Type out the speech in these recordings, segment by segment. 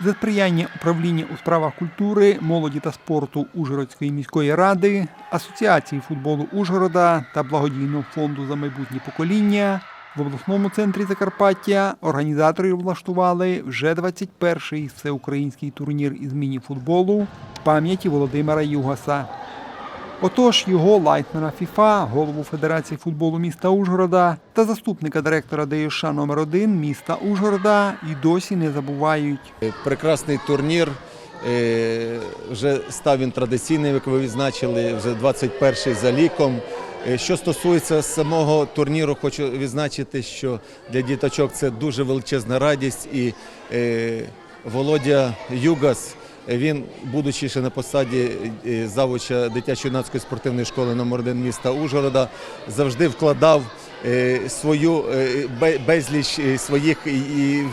За сприяння управління у справах культури, молоді та спорту Ужгородської міської ради, Асоціації футболу Ужгорода та благодійного фонду за майбутнє покоління в обласному центрі Закарпаття організатори влаштували вже 21-й всеукраїнський турнір із міні-футболу пам'яті Володимира Югаса. Отож, його лайтмена ФІФА, голову Федерації футболу міста Ужгорода та заступника директора ДЮШ номер 1 міста Ужгорода і досі не забувають. Прекрасний турнір. Е, Вже став він традиційним, як ви відзначили, вже 21-й за ліком. Е, Що стосується самого турніру, хочу відзначити, що для діточок це дуже величезна радість. І е, Володя Югас, е, він, будучи ще на посаді е, завуча дитячо-юнацької спортивної школи номер 1 міста Ужгорода, завжди вкладав е, свою е, безліч своїх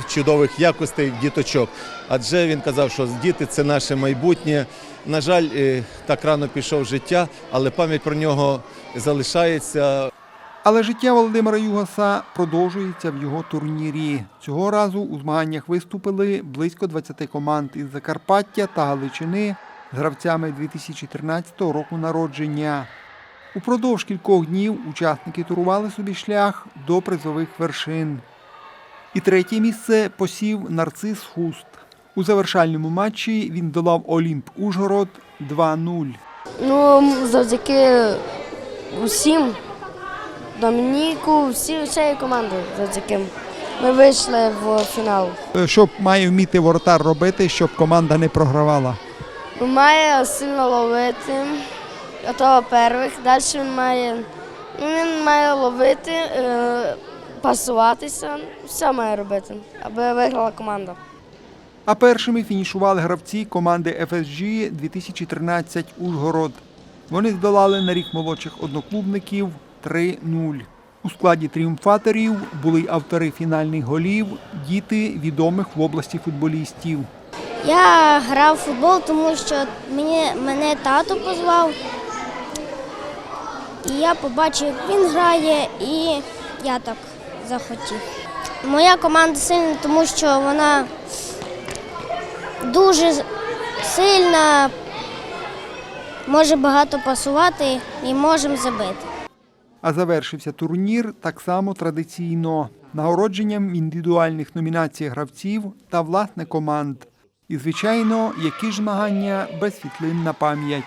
чудових якостей в діточок. Адже він казав, що діти це наше майбутнє. На жаль, так рано пішов життя, але пам'ять про нього залишається. Але життя Володимира Югаса продовжується в його турнірі. Цього разу у змаганнях виступили близько 20 команд із Закарпаття та Галичини з гравцями 2013 року народження. Упродовж кількох днів учасники турували собі шлях до призових вершин. І третє місце посів нарцис Хуст. У завершальному матчі він долав Олімп Ужгород 2-0. Ну, завдяки усім, Домініку, всі всієї команди завдяки. Ми вийшли в фінал. Що має вміти воротар робити, щоб команда не програвала? Він має сильно ловити, а то первих. Далі він має, ну, він має ловити, е, пасуватися, все має робити, аби виграла команда. А першими фінішували гравці команди FSG 2013 Ужгород. Вони здолали на рік молодших одноклубників 3-0. У складі тріумфаторів були автори фінальних голів, діти відомих в області футболістів. Я грав в футбол, тому що мені, мене тато позвав. І я побачив, як він грає, і я так захотів. Моя команда сильна, тому що вона дуже сильна, може багато пасувати і можемо забити. А завершився турнір так само традиційно нагородженням індивідуальних номінацій гравців та власне команд. І, звичайно, які ж змагання без світлин на пам'ять.